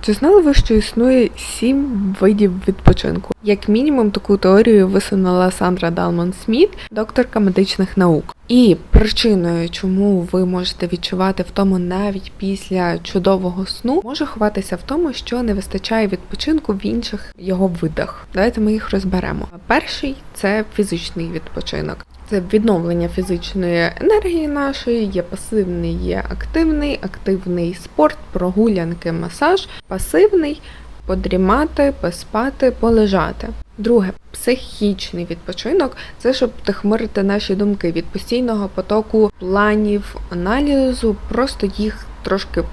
Чи знали ви, що існує сім видів відпочинку? Як мінімум, таку теорію висунула Сандра Далман Сміт, докторка медичних наук. І причиною, чому ви можете відчувати втому навіть після чудового сну, може ховатися в тому, що не вистачає відпочинку в інших його видах. Давайте ми їх розберемо. Перший це фізичний відпочинок. Це відновлення фізичної енергії нашої, є пасивний, є активний, активний спорт, прогулянки, масаж, пасивний подрімати, поспати, полежати. Друге психічний відпочинок це щоб втихмирити наші думки від постійного потоку планів, аналізу, просто їх трошки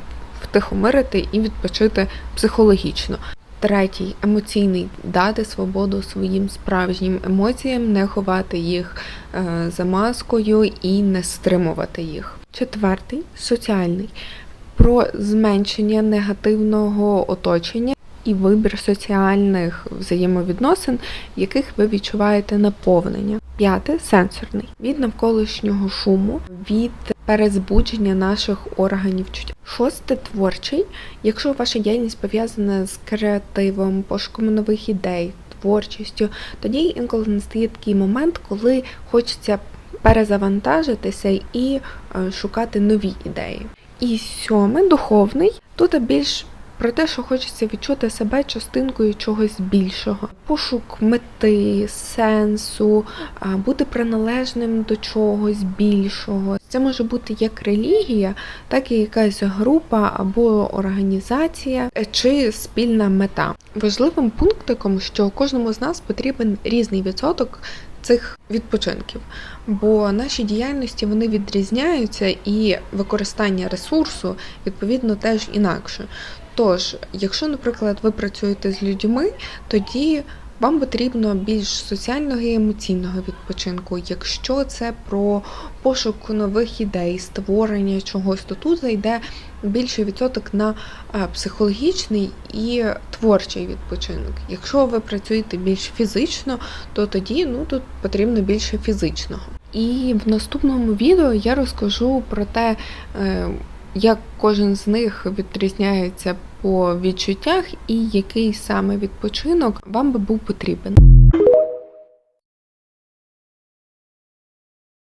втихомирити і відпочити психологічно. Третій емоційний дати свободу своїм справжнім емоціям, не ховати їх е, за маскою і не стримувати їх. Четвертий соціальний про зменшення негативного оточення і вибір соціальних взаємовідносин, в яких ви відчуваєте наповнення. П'яте сенсорний від навколишнього шуму, від перезбудження наших органів чуття. Шосте творчий, якщо ваша діяльність пов'язана з креативом, пошуком нових ідей, творчістю, тоді інколи настає такий момент, коли хочеться перезавантажитися і е, шукати нові ідеї. І сьоме духовний, тут більш про те, що хочеться відчути себе частинкою чогось більшого, пошук мети, сенсу, бути приналежним до чогось більшого. Це може бути як релігія, так і якась група або організація чи спільна мета. Важливим пунктиком, що кожному з нас потрібен різний відсоток цих відпочинків, бо наші діяльності вони відрізняються, і використання ресурсу відповідно теж інакше. Тож, якщо, наприклад, ви працюєте з людьми, тоді вам потрібно більш соціального і емоційного відпочинку. Якщо це про пошук нових ідей, створення чогось, то тут зайде більший відсоток на е, психологічний і творчий відпочинок. Якщо ви працюєте більш фізично, то тоді ну тут потрібно більше фізичного. І в наступному відео я розкажу про те, е, як кожен з них відрізняється по відчуттях і який саме відпочинок вам би був потрібен.